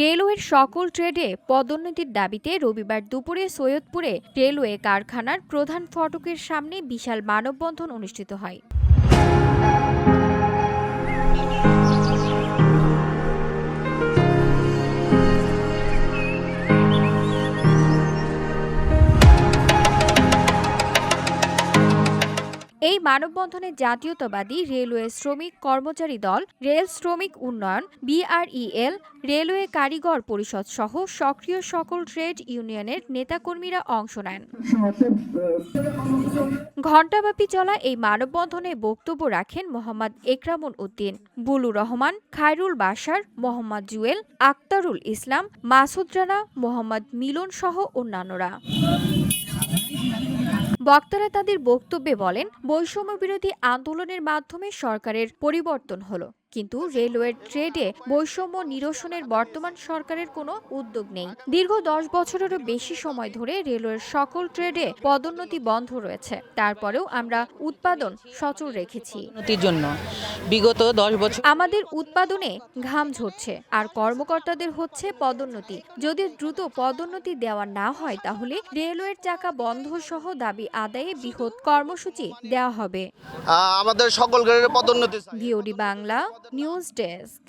রেলওয়ের সকল ট্রেডে পদোন্নতির দাবিতে রবিবার দুপুরে সৈয়দপুরে রেলওয়ে কারখানার প্রধান ফটকের সামনে বিশাল মানববন্ধন অনুষ্ঠিত হয়। এই মানববন্ধনে জাতীয়তাবাদী রেলওয়ে শ্রমিক কর্মচারী দল, রেল শ্রমিক উন্নয়ন, বিআরইএল, রেলওয়ে কারিগর পরিষদ সহ সক্রিয় সকল ট্রেড ইউনিয়নের নেতাকর্মীরা অংশ নেন। ঘণ্টাব্যাপী চলা এই মানববন্ধনে বক্তব্য রাখেন মোহাম্মদ একরামুল উদ্দিন, বুলু রহমান, খায়রুল বাশার, মোহাম্মদ জুয়েল, আক্তারুল ইসলাম, মাসুদ রানা, মোহাম্মদ মিলন সহ অন্যান্যরা। বক্তারা তাদের বক্তব্যে বলেন বৈষম্য বিরোধী আন্দোলনের মাধ্যমে সরকারের পরিবর্তন হলো। কিন্তু রেলওয়ের ট্রেডে বৈষম্য নিরসনের বর্তমান সরকারের কোনো উদ্যোগ নেই। দীর্ঘ দশ বছরেরও বেশি সময় ধরে রেলওয়ের সকল ট্রেডে পদোন্নতি বন্ধ রয়েছে। তারপরেও আমরা উৎপাদন সচল রেখেছি। জন্য বিগত দশ বছর আমাদের উৎপাদনে ঘাম ঝরছে আর কর্মকর্তাদের হচ্ছে পদোন্নতি। যদি দ্রুত পদোন্নতি দেওয়া না হয় তাহলে রেলওয়ের চাকা বন্ধ সহ দাবি আদায়ে বৃহৎ কর্মসূচি দেওয়া হবে। আমাদের সকল গ্রেডের পদোন্নতি। চাই। ভিওডি বাংলা। News desk